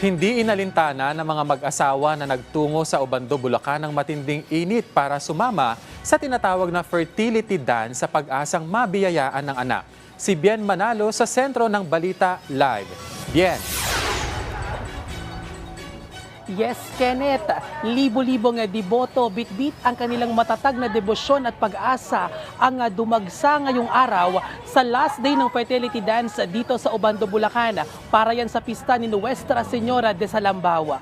Hindi inalintana ng mga mag-asawa na nagtungo sa Obando, Bulacan ng matinding init para sumama sa tinatawag na fertility dance sa pag-asang mabiyayaan ng anak. Si Bien Manalo sa sentro ng Balita Live. Bien. Yes, Kenneth. Libo-libong deboto, bitbit ang kanilang matatag na debosyon at pag-asa ang nga dumagsa ngayong araw sa last day ng fertility dance dito sa Obando, Bulacan para yan sa pista ni Nuestra Señora de Salambawa.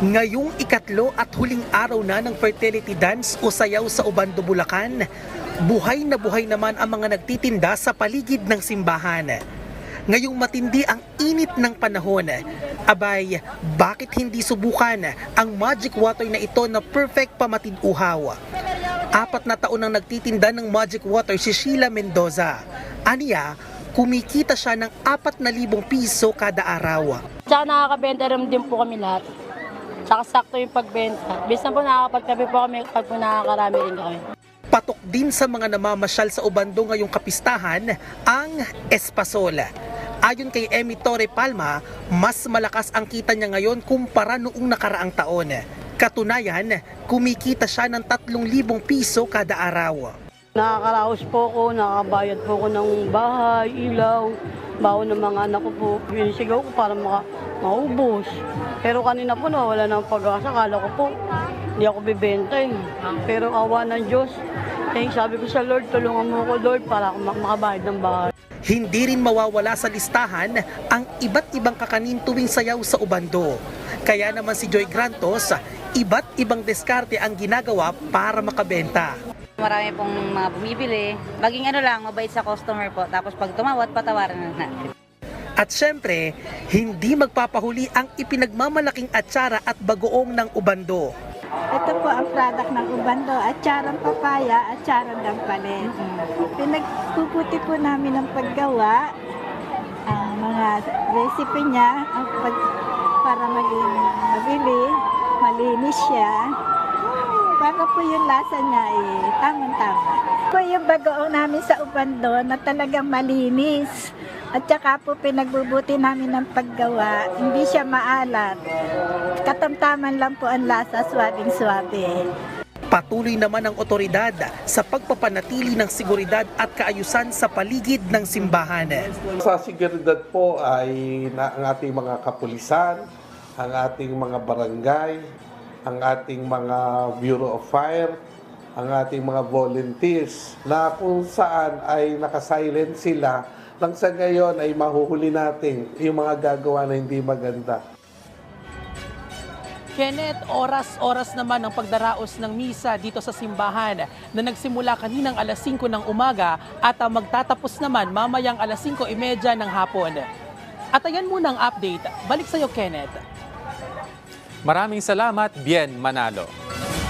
Ngayong ikatlo at huling araw na ng fertility dance o sayaw sa Obando, Bulacan, buhay na buhay naman ang mga nagtitinda sa paligid ng simbahan. Ngayong matindi ang init ng panahon, abay, bakit hindi subukan ang magic water na ito na perfect pamatid uhaw? Apat na taon nang nagtitinda ng magic water si Sheila Mendoza. Aniya, kumikita siya ng 4,000 piso kada araw. Tsaka nakakabenta rin din po kami lahat. Tsaka sakto yung pagbenta. Bisa po nakakapagtabi po kami pag po nakakarami rin kami. Patok din sa mga namamasyal sa Ubando ngayong kapistahan ang Espasol. Ayon kay Emmy Torre Palma, mas malakas ang kita niya ngayon kumpara noong nakaraang taon. Katunayan, kumikita siya ng 3,000 piso kada araw. Nakakaraos po ko, nakakabayad po ko ng bahay, ilaw, baon ng mga anak ko po. Binisigaw ko para maka, maubos. Pero kanina po nawala ng pag-asa, kala ko po, hindi ako bibenta eh. Pero awa ng Diyos, eh, sabi ko sa Lord, tulungan mo ko Lord para ako mak- makabayad ng bahay. Hindi rin mawawala sa listahan ang iba't ibang kakanin tuwing sayaw sa Ubando. Kaya naman si Joy Grantos, iba't ibang diskarte ang ginagawa para makabenta. Marami pong mga bumibili. Maging ano lang, mabait sa customer po. Tapos pag tumawad, patawaran na natin. At syempre, hindi magpapahuli ang ipinagmamalaking atsara at bagoong ng Ubando. Ito po ang product ng Ubando, atsarang papaya, atsarang dampalit. Pinagpuputi po namin ang paggawa, ang mga recipe niya, ang pag, para maging mabili, malinis siya. Para po yung lasa niya eh, tamang-tama. Po yung bagoong namin sa Ubando na talagang malinis. At saka po pinagbubuti namin ng paggawa, hindi siya maalat. Katamtaman lang po ang lasa, swabing-swabe. Patuloy naman ang otoridad sa pagpapanatili ng seguridad at kaayusan sa paligid ng simbahan. Sa seguridad po ay na, ang ating mga kapulisan, ang ating mga barangay, ang ating mga Bureau of Fire, ang ating mga volunteers na kung saan ay nakasilent sila nang sa ngayon ay mahuhuli natin yung mga gagawa na hindi maganda. Kenneth, oras-oras naman ang pagdaraos ng misa dito sa simbahan na nagsimula kaninang alas 5 ng umaga at ang magtatapos naman mamayang alas 5.30 ng hapon. At ayan muna ang update. Balik sa'yo, Kenneth. Maraming salamat, Bien Manalo.